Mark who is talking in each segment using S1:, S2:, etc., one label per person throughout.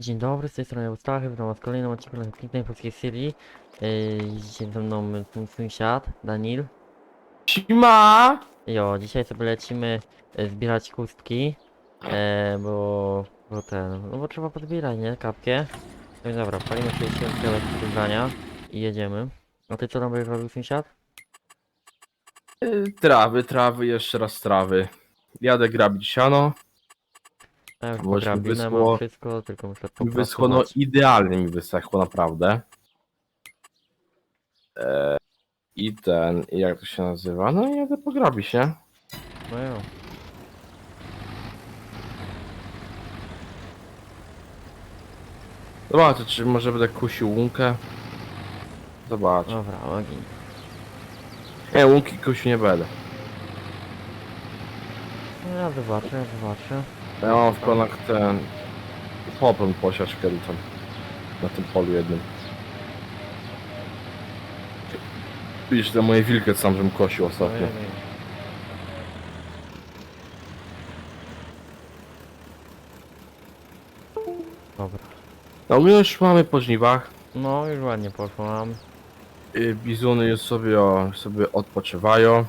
S1: Dzień dobry, z tej strony Eustachy, witam was w kolejnym odcinku na pięknej polskiej serii. Yy, dzisiaj ze mną mój sąsiad, Danil.
S2: Sima!
S1: Jo, dzisiaj sobie lecimy e, zbierać chustki, e, bo, bo ten, no bo trzeba podbierać, nie, kapkę. No i dobra, palimy sobie świętkę wybrania i jedziemy. A ty co tam będziesz robił sąsiad?
S2: Y, Trawy, trawy, jeszcze raz trawy. Jadę grabić siano.
S1: Już
S2: Właśnie
S1: mam
S2: wyschło-
S1: wszystko, tylko muszę
S2: Mi wyschło, no
S1: popracować.
S2: idealnie mi wysechło, naprawdę. E, I ten, i jak to się nazywa? No i jadę pograbić, nie?
S1: No jo.
S2: Zobaczę, czy może będę kusił łunkę. Zobacz.
S1: Dobra, ogień.
S2: Nie, łunki kusił nie będę.
S1: No ja zobaczę, ja zobaczę.
S2: Ja mam w planach ten... Popem posiać kiedyś tam. Na tym polu jednym. Widzisz, te moje wilkę sam żebym kosił ostatnio.
S1: Ojej. Dobra.
S2: No my już mamy po żniwach.
S1: No już ładnie poszło mam.
S2: Y, Bizuny już sobie, o, sobie odpoczywają.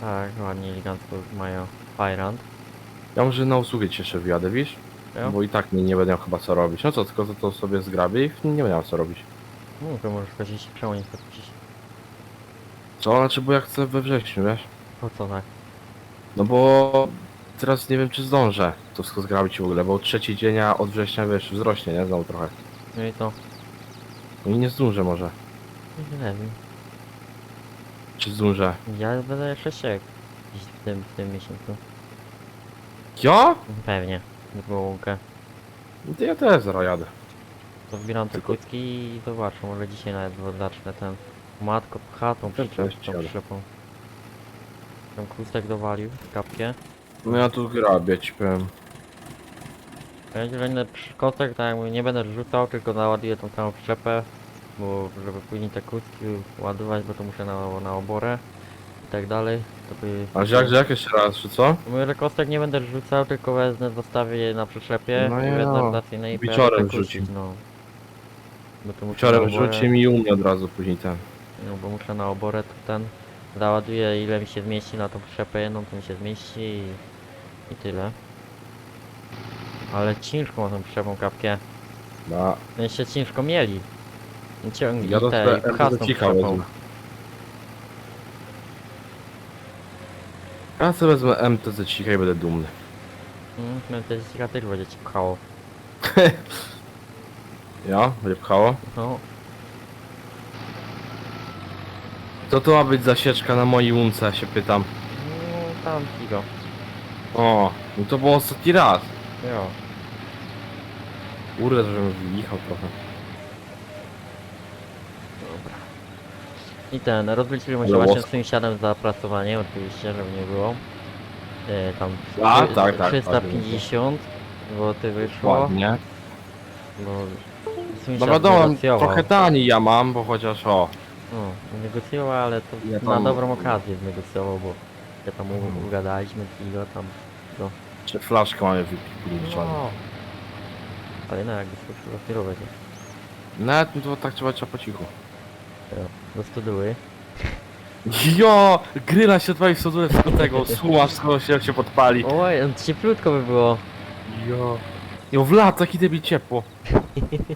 S1: Tak, ładnie elegancko mają Fajrant.
S2: Ja może na usługę cię jeszcze wjadę, wiesz?
S1: Jo.
S2: Bo i tak nie, nie będę miał chyba co robić. No co, tylko to, to sobie zgrabię i nie będę miał co robić.
S1: No to możesz kosić przełonić podpić.
S2: Co? Znaczy, bo ja chcę we wrześniu, wiesz?
S1: Po co tak?
S2: No bo teraz nie wiem, czy zdążę to wszystko zgrabić w ogóle, bo trzeci dzień a od września, wiesz, wzrośnie, nie? Znowu trochę.
S1: No i to.
S2: No i nie zdążę może.
S1: Nie wiem.
S2: Czy zdążę?
S1: Ja będę jeszcze siek. Gdzieś w tym, w tym miesiącu.
S2: Ja?
S1: Pewnie. Drugą łąkę.
S2: No to ja też zaraz jadę.
S1: To wybieram te
S2: Tylko-
S1: kłódki i zobaczę. Może dzisiaj nawet zacznę ten. Matko, chatą
S2: Też
S1: przyczep,
S2: też
S1: tą
S2: jadę.
S1: przyczepą. Tam kłustek dowalił, kapkę.
S2: No ja tu grabię, ci powiem.
S1: Ja zielony kostek, tak jak mówię, nie będę rzucał, tylko naładuję tą całą przyczepę, bo żeby później te kłódki ładować, bo to muszę na, na oborę i tak dalej. By...
S2: A jak, jak jeszcze raz, czy co?
S1: Mówię, że kostek nie będę rzucał, tylko wezmę, zostawię je na przyczepie
S2: No
S1: i
S2: ja,
S1: wezmę rotacyjne i
S2: wieczorem rzucił.
S1: no. Bo to muszę
S2: Wczoraj
S1: na oborę,
S2: rzucie mi u mnie od razu później ten.
S1: No bo muszę na oborę to ten, załaduję ile mi się zmieści na tą przyczepę jedną, to mi się zmieści i, i tyle. Ale ciężko ma tą przyczepą kapkę.
S2: No,
S1: jeszcze ciężko mieli. I Ciągnij
S2: Ja do
S1: te i pcha z tą przyczepą.
S2: Ja sobie wezmę MTZ cicha i będę dumny.
S1: Mm, no to jest ciekawe, też będzie ci pchało.
S2: Ja? Będzie pchało?
S1: No,
S2: Co to ma być zasieczka na mojej łunce, się pytam.
S1: no tam figo.
S2: O, no to było ostatni raz.
S1: Jo.
S2: Kurde, żebym wyjechał trochę.
S1: I ten, rozliczyliśmy się właśnie z sąsiadem za pracowanie, oczywiście, żeby nie było. E, tam
S2: A,
S1: trzy-
S2: tak, tak,
S1: 350 zł wyszło,
S2: Ładnie.
S1: bo
S2: No
S1: sąsiad
S2: wiadomo,
S1: negocjował.
S2: trochę taniej ja mam, bo chociaż o.
S1: No, negocjował, ale to
S2: Ja
S1: na
S2: tam-
S1: dobrą okazję negocjował, bo ja tam u-
S2: Mhm.
S1: ugadaliśmy kilo tam.
S2: Czy flaszkę mamy wypić
S1: No. Ale no jakby skoczyło dopiero będzie.
S2: Nawet no to tak trzeba, trzeba po cichu.
S1: Do stodoły.
S2: Jo! Gryla się tutaj w sodule z tego, słuchasz, skoro się, się podpali.
S1: Oj, no cieplutko by było.
S2: Jo. Jo, w lat, taki debil ciepło.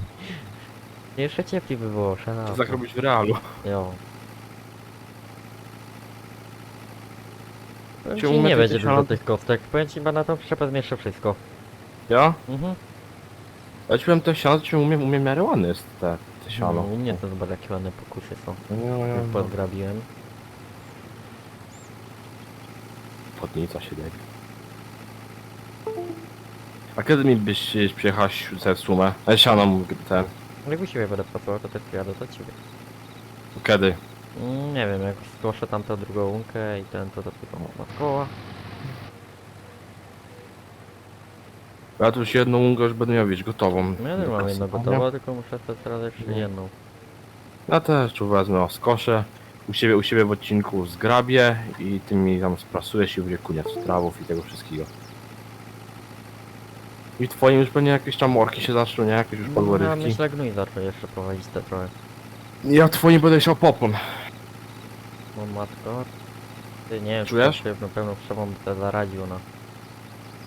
S1: Jeszcze cieplej by było,
S2: To
S1: szalał.
S2: tak robić w realu.
S1: Jo. Powiem
S2: Czy
S1: ci, nie
S2: to
S1: będzie dużo tych kostek. Powiem ci, bo na tą przyczepę zmieszczę wszystko.
S2: Ja?
S1: Mhm.
S2: Ja ci powiem, te siano, ci umiem, umiem miarę jest te, te siano.
S1: No, u mnie to zobacz jakie ładne pokusy są.
S2: No, no,
S1: Już
S2: no.
S1: podgrabiłem.
S2: Podnica się daje. A kiedy mi byś e, przyjechać tę sumę? E, siano, mówię, ten.
S1: Jak u siebie będę pracował, to też przyjadę do ciebie.
S2: Kiedy?
S1: Mm, nie wiem, jak zgłoszę tamtą drugą łunkę i ten, to dopiero na koła.
S2: Ja tu już jedną łunkę już będę miał, wiesz, gotową.
S1: No ja też mam jedną gotową, tylko muszę teraz jeszcze
S2: No.
S1: jedną.
S2: Ja też tu wezmę o skoszę. U siebie, u siebie w odcinku zgrabię i ty mi tam sprasujesz i będzie koniec trawów i tego wszystkiego. I twoim już pewnie jakieś tam orki się zaczną, nie? Jakieś już
S1: Ja
S2: podłorywki.
S1: myślę gnój zaczął jeszcze prowadzić te trochę.
S2: Ja twoim będę chciał popon.
S1: O matko. Ty nie wiem, czy
S2: Czujesz?
S1: to na pewno przebom by to zaradził na...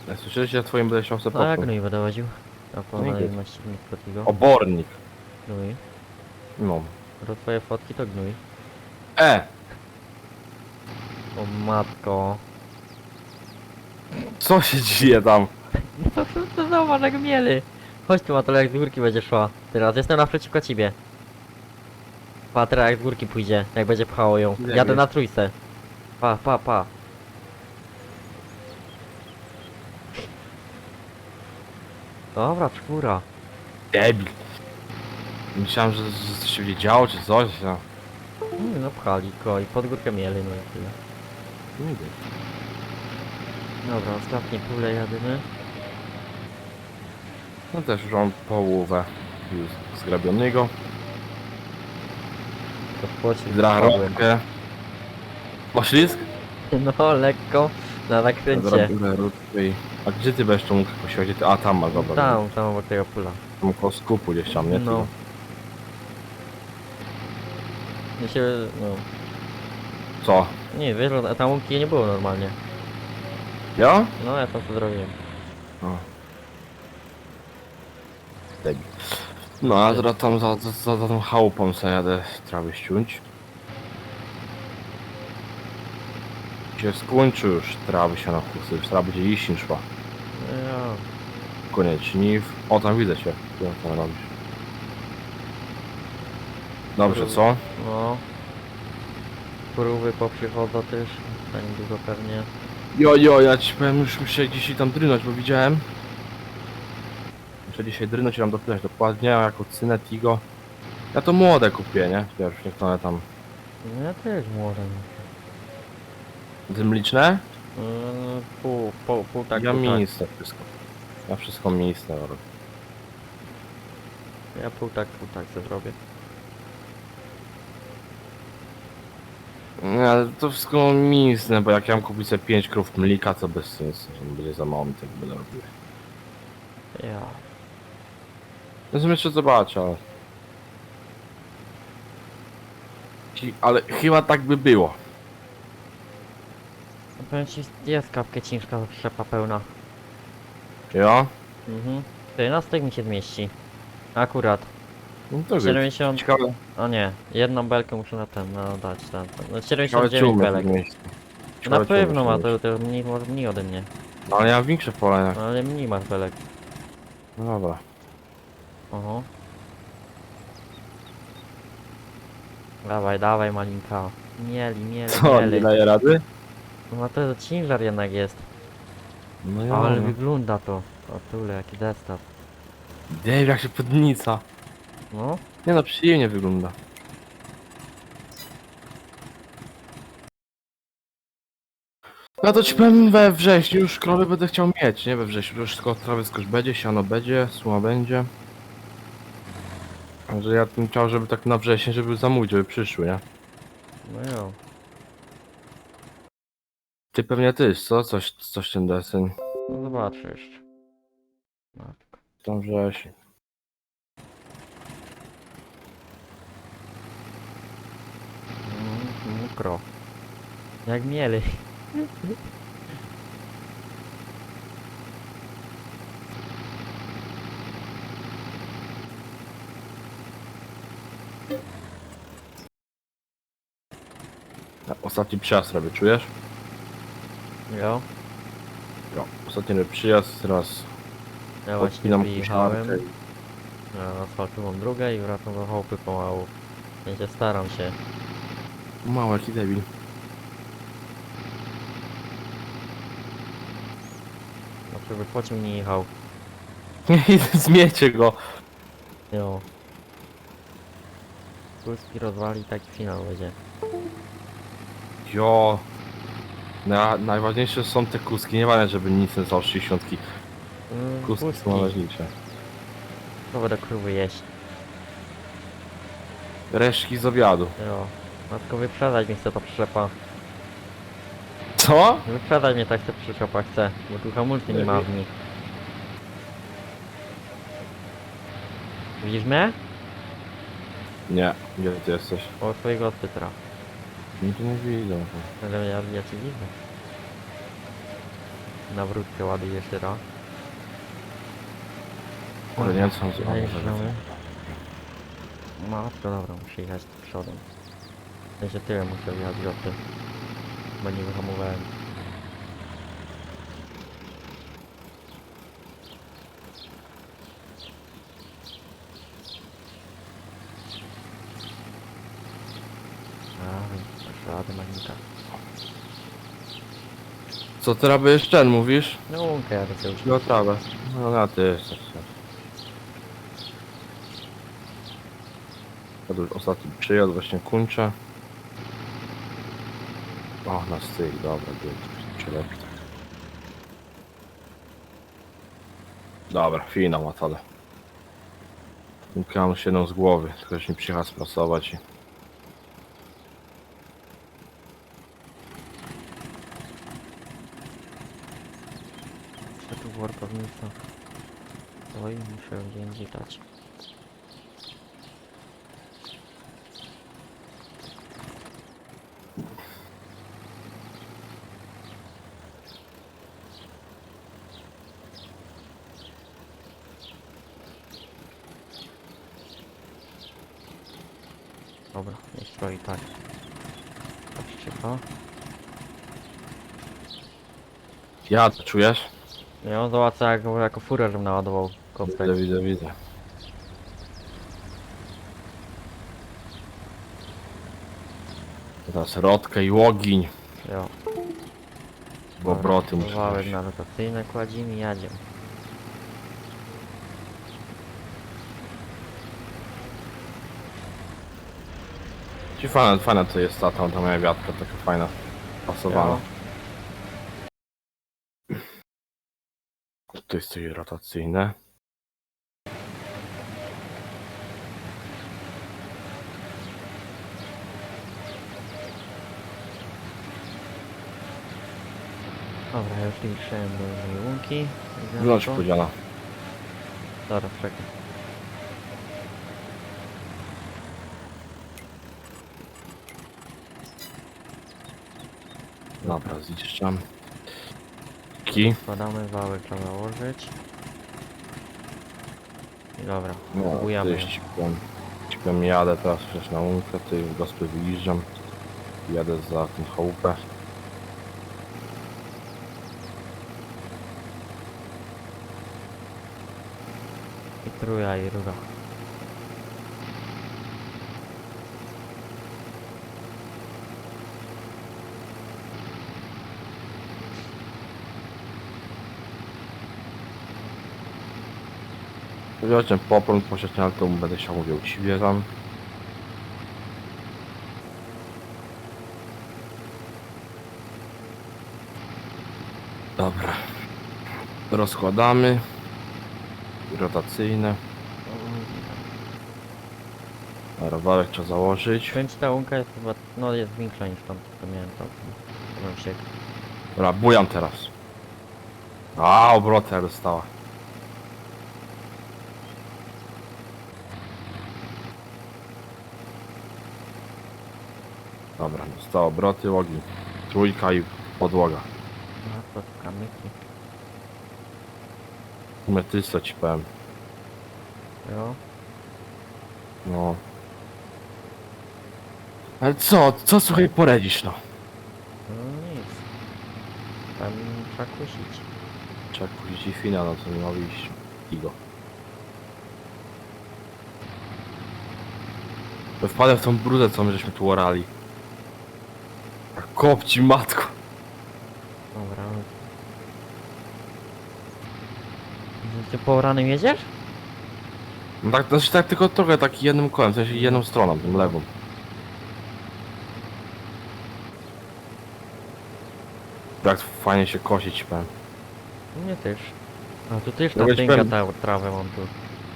S2: Ja słyszeliście, ja twoim chciał sobie
S1: No gnój będę. A
S2: No
S1: po
S2: i git.
S1: na silnik takiego.
S2: Obornik.
S1: Gnój.
S2: No.
S1: Do twoje fotki to gnój.
S2: E!
S1: O matko.
S2: Co się dzieje tam?
S1: No to, to zobacz jak mieli. Chodź tu Matole, jak z górki będzie szła. Teraz jestem naprzeciwko ciebie. Pa, teraz jak z górki pójdzie, jak będzie pchało ją.
S2: Jak
S1: Jadę
S2: jest?
S1: na trójce. Pa, pa, pa. Dobra, czwóra.
S2: Debil. Myślałem, że, że coś się będzie działo, czy coś. No.
S1: Mm, No pchali go i pod górkę mieli, no i tyle.
S2: Wiem.
S1: Dobra, ostatnie pole jadymy.
S2: No też już mam połowę już zgrabionego.
S1: To płocie
S2: Hydrarotkę. Poślizg?
S1: No, lekko. Na zakręcie.
S2: i... A gdzie ty będziesz gdzie ty... A tam masz, dobra.
S1: Tam, tam obok tego pula.
S2: Tam koło skupu gdzieś tam, nie?
S1: No. Mi się, no.
S2: Co?
S1: Nie, wiesz, że tam łąki nie było normalnie.
S2: Ja?
S1: No, ja tam to zrobiłem.
S2: O. Debil. No a teraz tam za, za, za, za tą chałupą sobie jadę trawy ściąć. Się skończy już trawy się na chusy, już trawa będzie iść szła.
S1: Ja.
S2: Koniec żniw. O tam widzę cię. Co tam robisz? Dobrze, co?
S1: No. Próby poprzychodzą też. Za niedługo pewnie.
S2: Jo, jo, ja ci powiem, już muszę dzisiaj tam drynąć, bo widziałem. Muszę dzisiaj drynąć i tam dopytać dokładnie, jako cynę Tigo. Ja to młode kupię, nie? Wiesz, niech one tam...
S1: No ja też może.
S2: Dymliczne?
S1: Yy, pół, pół, pół tak,
S2: ja
S1: pół tak.
S2: miejsce wszystko. Ja wszystko miejsce robię.
S1: Ja pół tak, pół tak sobie zrobię.
S2: Nie, ale to wszystko miejsce, bo jak ja mam kupić sobie 5 krów mlika, to bez sensu, że będzie za mało mi tak będę robił.
S1: Ja.
S2: Ja sobie jeszcze zobaczę, ale... Ale chyba tak by było.
S1: No Powiem ci, jest kapkę ciężka przepa pełna.
S2: Ja?
S1: Mhm. Ty, na styk mi się zmieści. Akurat.
S2: No to good.
S1: 70...
S2: Ciekawe,
S1: O nie, jedną belkę muszę na ten, no dać ten. No
S2: ciekawe czy
S1: 79
S2: umie
S1: belek. Na
S2: Ciekawe, czy
S1: pewno ma, to, to mniej, może mniej ode mnie.
S2: No ale ja większe pole, nie?
S1: Ale mniej masz belek.
S2: No dobra.
S1: Oho. Dawaj, dawaj malinka. Mieli, mieli,
S2: Co, nie
S1: mieli.
S2: daje rady?
S1: No to ciężar jednak jest.
S2: No ja
S1: Ale
S2: no.
S1: wygląda to. O tule, jaki zestaw.
S2: Dave, jak się podnica.
S1: No,
S2: Nie no, przyjemnie wygląda. No to ci powiem we wrześniu już krowy będę chciał mieć, nie we wrześniu, już wszystko trawy skoś będzie, siano będzie, suma będzie. Także ja bym chciał, żeby tak na wrzesień, żeby zamówić, żeby przyszły, nie?
S1: no jo.
S2: Ty pewnie ty, co? Coś, coś ten deseń.
S1: No zobaczysz. Matko.
S2: Tam wrzesień.
S1: Mm, Mokro. Jak mieli.
S2: Ostatni przyjazd robię, czujesz?
S1: Jo.
S2: Jo, ostatni przyjazd, teraz
S1: Ja właśnie
S2: odpinam
S1: wyjechałem.
S2: kucharkę.
S1: Ja asfaltową drogę i wracam do chałupy pomału. Ja się staram się.
S2: Mały jaki debil.
S1: No żeby pociąg nie jechał.
S2: Zmiecie go.
S1: Jo. Polski rozwali taki finał będzie.
S2: Jo. Na, najważniejsze są te kuski, nie ważne, żeby nic nie są 60.
S1: Mm,
S2: Kuski
S1: Polski.
S2: są najważniejsze.
S1: Będę krówy jeść.
S2: Resztki z obiadu.
S1: Jo. Matko wyprzedać mnie chce ta przyczepa.
S2: Co?
S1: Wyprzedać mnie tak chce przyczepa chce. Bo tu hamulcy nie ma w nich. Widzisz mnie?
S2: Nie, gdzie ty jesteś?
S1: O twojego odpytra.
S2: Nikt nie widzę.
S1: Ale ja, ja cię widzę. Na wrótkę ładuję jeszcze raz.
S2: Ale nie on
S1: Zajeżdżamy. Matko, dobra, muszę jechać przodem. W sensie tyłem muszę jechać. Bo nie wyhamowałem. A, masz radę magnika.
S2: Co ty robisz ten, mówisz?
S1: No łąkę sobie już.
S2: No trawę. No na ty ostatni przyjazd, właśnie kończę. O, na styk, dobra, tak. Dobra, finał Matale. Umknąłem się jedną z głowy, tylko że mi przyjechał sprasować i...
S1: Ja tu workownictwo. Oj, muszę indziej dać. Dobra, niech stoi tak. Patrzcie to.
S2: Ja, to czujesz?
S1: Ja on zobaczę jak, jako furę, żebym naładował kostek.
S2: Widzę, widzę, widzę. Teraz Rodkę i Łogiń,
S1: Jo.
S2: bo obroty muszę
S1: Wałek na rotacyjne kładzimy i jadziem.
S2: Ci fajna, fajna to jest ta, ta, ta moja wiatka, taka fajna, pasowana. To jest coś rotacyjne.
S1: Dobra, ja już liczyłem do mojej łunki.
S2: Wygląda się podziana.
S1: Dobra, czekaj.
S2: Dobra. Ki.
S1: Składamy wałek, trzeba założyć. I dobra,
S2: No,
S1: próbujemy.
S2: jadę teraz przecież na łunkę, ty w gospy wyjeżdżam. Jadę za tą chałupę.
S1: I truja i rura.
S2: Poszedł ale to będę się mówił uczciwie tam. Dobra. Rozkładamy. Rotacyjne. Dobra, Wałek trzeba założyć.
S1: Kręć ta łunka jest chyba, no jest większa niż tam, co miałem tam.
S2: Dobra, bujam teraz. A, obrotę dostała. Dobra, dostała obroty, ogień. Trójka i podłoga.
S1: no to tu kamyki.
S2: Metysta ci powiem.
S1: Jo.
S2: No. Ale co, co słuchaj poradzisz no?
S1: No nic. Tam trzeba kusić.
S2: Trzeba kupić i fina, no to nie ma wyjść. Igo. Wpadłem w tą brudę, co my żeśmy tu orali. Kopci matko.
S1: Dobra. Ty po ranym jedziesz?
S2: No tak, znaczy tak tylko trochę tak jednym kołem, w sensie jedną stroną, tym lewą. Tak fajnie się kosić, powiem.
S1: U mnie też. A tu też
S2: Ja
S1: ta
S2: ci
S1: tynka
S2: powiem-
S1: ta trawę mam tu.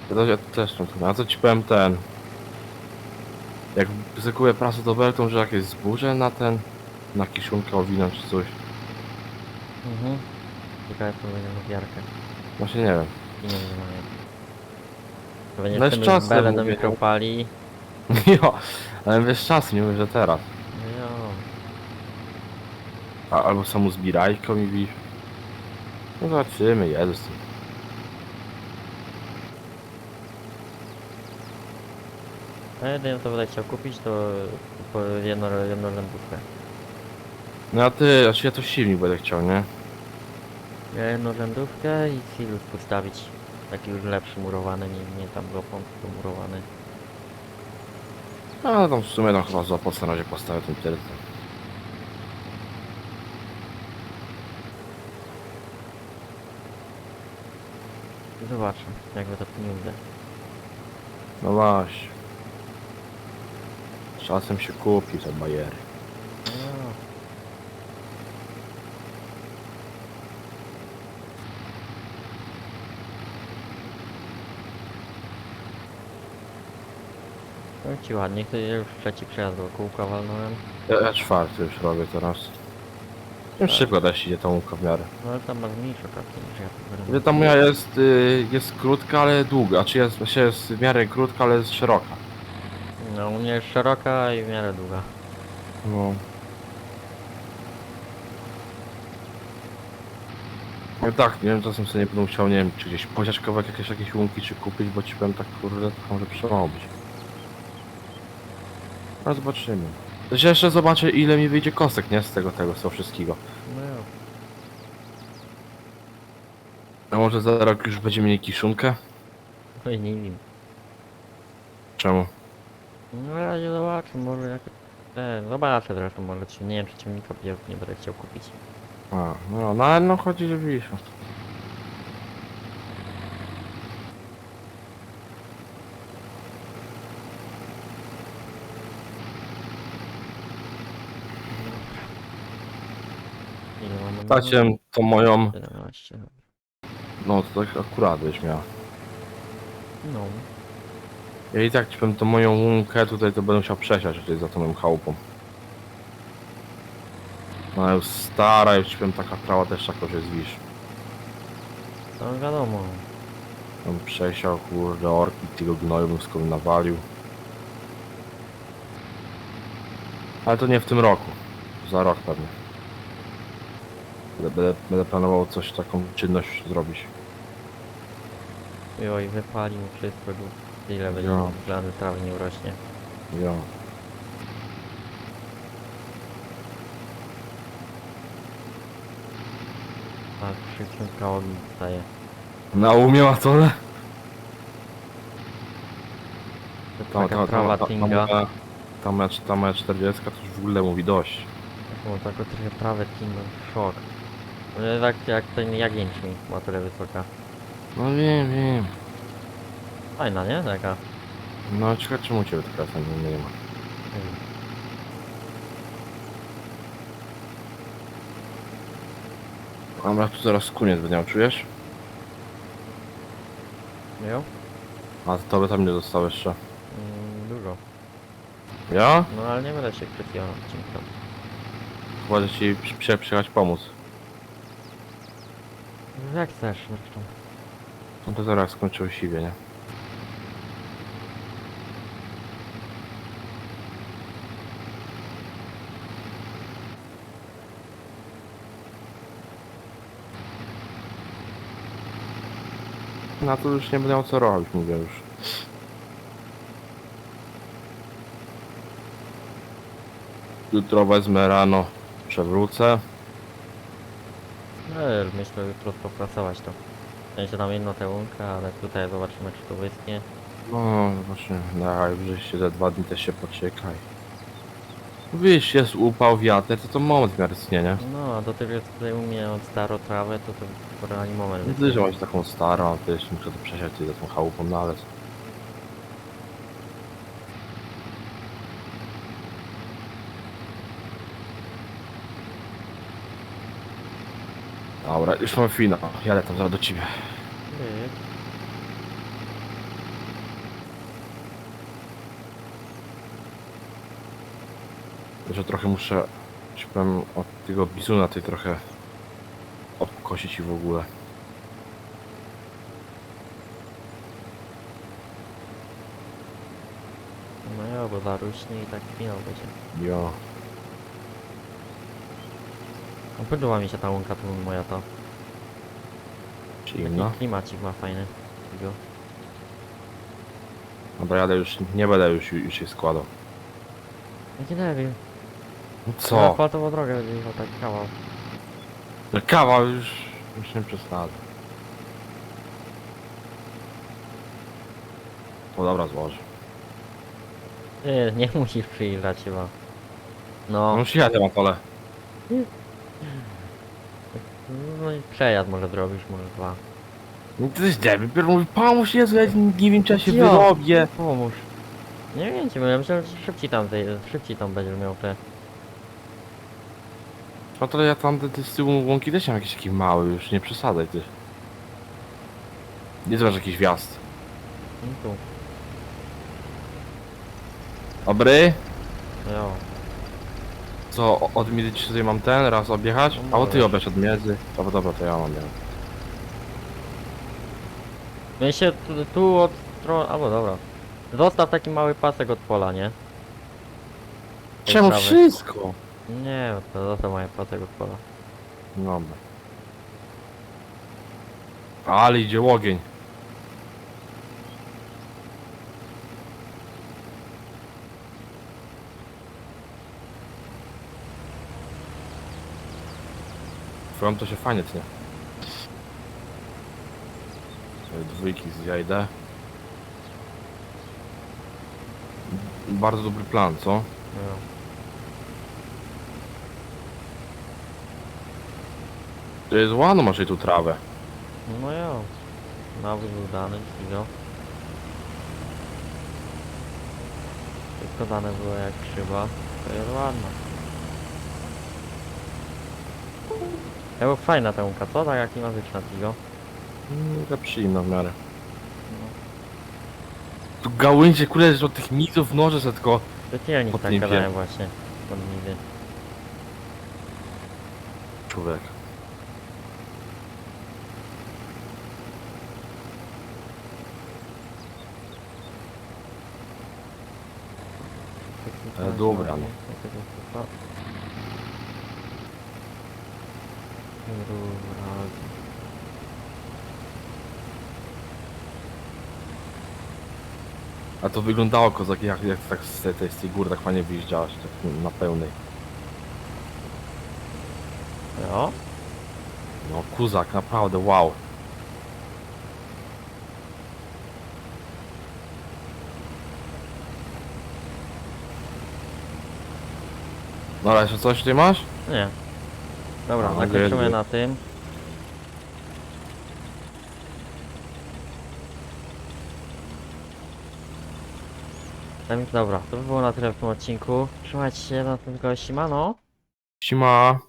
S2: Ja też, ja też tu. A co ci powiem ten... Jak zykuję prasę do belką, że jakieś zbóże na ten... Na kiszunkę owinąć czy coś.
S1: Mhm. Ciekawe co będzie za wiarkę.
S2: Właśnie nie wiem.
S1: I nie wiem. Będzie
S2: No jest
S1: no
S2: czas, mówię,
S1: do mikro
S2: no.
S1: pali.
S2: Jo, ale wiesz czas, nie mówię, że teraz.
S1: Jo.
S2: A, albo samą zbirajką i wisz. No zobaczymy, Jezus.
S1: A jedynie co będę chciał kupić to po jedno, jednorzędówkę.
S2: No a ty, znaczy ja to silnik będę chciał, nie?
S1: Ja jednorzędówkę i silus postawić. Taki już lepszy murowany, nie, nie tam gopą, tylko murowany.
S2: A no tam w sumie tam chyba za na razie postawię ten tyle.
S1: Zobaczę, jakby to pieniądze.
S2: No właśnie. Czasem się kupi te bajery.
S1: No. Powiem ci ładnie, to ja już trzeci przejazd do kółka walnąłem.
S2: Ja, ja czwarty już robię teraz. Tym
S1: Tak.
S2: szybko da się idzie tą łódkę w miarę.
S1: No ale tam masz mniejsze kapki niż ja. to
S2: Wie, ta moja jest, y, jest krótka, ale długa. Czy jest, znaczy jest w miarę krótka, ale jest szeroka.
S1: No u mnie jest szeroka i w miarę długa.
S2: No. No tak, nie wiem, czasem sobie nie będę musiał, nie wiem, czy gdzieś kawałek jakieś, jakieś łunki, czy kupić, bo ci powiem tak, kurde, to może przerobić. Ale zobaczymy. To się jeszcze zobaczę, ile mi wyjdzie kostek, nie? Z tego, tego, z tego wszystkiego.
S1: No jo.
S2: A może za rok już będziemy mieli kiszunkę?
S1: No i nie wiem.
S2: Czemu?
S1: No na razie zobaczę, może jak... E, zobaczę zresztą, może czy nie wiem, czy białki nie będę chciał kupić.
S2: A, no, no ale no chodzi, że widzisz. Tacie, to moją,
S1: 17.
S2: no to tak akurat byś miał.
S1: No.
S2: Ja i tak ci powiem, to moją łunkę tutaj to będę musiał przesiać tutaj za tą moją chałupą. No już stara, już ci powiem, taka trawa też taka, że jest wisz.
S1: No wiadomo.
S2: Bym przesiał, kurde, orki tego gnoju bym skoro nawalił. Ale to nie w tym roku. Za rok pewnie. Będę, będę, planował coś, taką czynność zrobić.
S1: Jo i wypalił wszystko, bo ile będzie
S2: Jo.
S1: plany trawy nie urośnie.
S2: Jo.
S1: Tak, krzyknął ogień staje.
S2: Na umie ma?
S1: To taka trawa tinga.
S2: moja- ta moja, ta moja 40 to już w ogóle mówi dość.
S1: Taką taką trochę trawę tinga, szok. No tak jak ten jagieńczmi była tyle wysoka.
S2: No wiem, wiem.
S1: Fajna, nie? Taka.
S2: No ciekawe czemu ciebie taka tam nie ma. Dobra, tu zaraz koniec będę miał, czujesz?
S1: Jo?
S2: A to by tam nie zostało jeszcze.
S1: Mm, dużo.
S2: Ja?
S1: No ale nie będę się krytykował odcinka.
S2: Chyba, że ci przy- przy- przyjechać pomóc.
S1: Jak chcesz zresztą.
S2: No to zaraz skończył siwie, nie? No to już nie będę co robić, mówię już. Jutro wezmę rano, przewrócę.
S1: Myślę jutro popracować to. W sensie tam jedno tę łąkę, ale tutaj zobaczymy czy to wyschnie.
S2: No, właśnie, najwyżej się za dwa dni też się poczekaj. Wiesz, jest upał, wiatr, to to moment w miarę tnie, nie?
S1: No a do tego jest tutaj u mnie od staro trawę, to to porani moment.
S2: Nie tyle, że masz taką starą, a ty jeszcze muszę to przesiać za tą chałupą, no ale... Dobra, już mam finał. Jadę tam zaraz do ciebie.
S1: Nie,
S2: Że trochę muszę, ci powiem, od tego bizuna tej trochę obkosić i w ogóle.
S1: No ja, bo zarośnie i tak finał będzie.
S2: Jo.
S1: No podoba mi się ta łąka tu moja to.
S2: Zimno.
S1: Taki klimacik ma fajny. Tego.
S2: Dobra, jadę już, nie będę już, już się składał.
S1: Jaki debil.
S2: No
S1: Na
S2: co?
S1: asfaltową drogę będzie jechał tak kawał.
S2: No Kawa już, już nie przesadzę. O dobra, złożę.
S1: Nie, nie musisz przyjeżdżać chyba. No,
S2: No już jadę na pole.
S1: No i przejazd może zrobisz, może dwa.
S2: No ty jesteś debil, pierw mówi, pomóż Jezu, ja nie wiem czy ja się
S1: Jo.
S2: wyrobię.
S1: Pomóż. Nie wiem, ci, bo ja myślałem, że szybciej tam, zej- szybciej tam będziesz miał te...
S2: No to ja tam te, te z tyłu łąki też mam jakiś taki mały, już nie przesadzaj ty. Nie zobacz jakiś wjazd.
S1: No tu,
S2: Dobry?
S1: jo.
S2: Co, od miedzy ci tutaj mam ten, raz objechać?
S1: No
S2: A o ty obierz od miedzy. Dobra, dobra, to ja mam.
S1: No i się tu, tu od strony... albo dobra. Zostaw taki mały pasek od pola, nie? Tej
S2: Czemu
S1: prawej.
S2: wszystko?
S1: Nie, to zostaw mały pasek od pola.
S2: Dobra. Ale idzie ogień. Twoją to się fajnie tnie. Dwójki zjajdę. Bardzo dobry plan, co? To jest ładno masz jej tu trawę.
S1: No jo. Nawóz był dany, go. Wszystko dane było jak szyba. To jest ładne. Ja był fajna ta łąka, co? Tak jak klimatyczna Tigo.
S2: Mm, Taka przyjemna w miarę.
S1: No.
S2: Tu gałęzie kule że od tych nizów noże se tylko. Pod
S1: tak gadałem właśnie. Pod niby.
S2: Człowiek. E, dobra, no. A to wyglądało kozak jak, jak tak z tej, z tej góry tak fajnie wyjeżdżałaś tak na pełnej.
S1: Jo?
S2: No kuzak, naprawdę wow. No ale jeszcze coś tutaj masz?
S1: Nie. Dobra,
S2: No,
S1: zakończymy na tym. Dobra, to by było na tyle w tym odcinku. Trzymajcie się na tym gości, mano.
S2: Sima.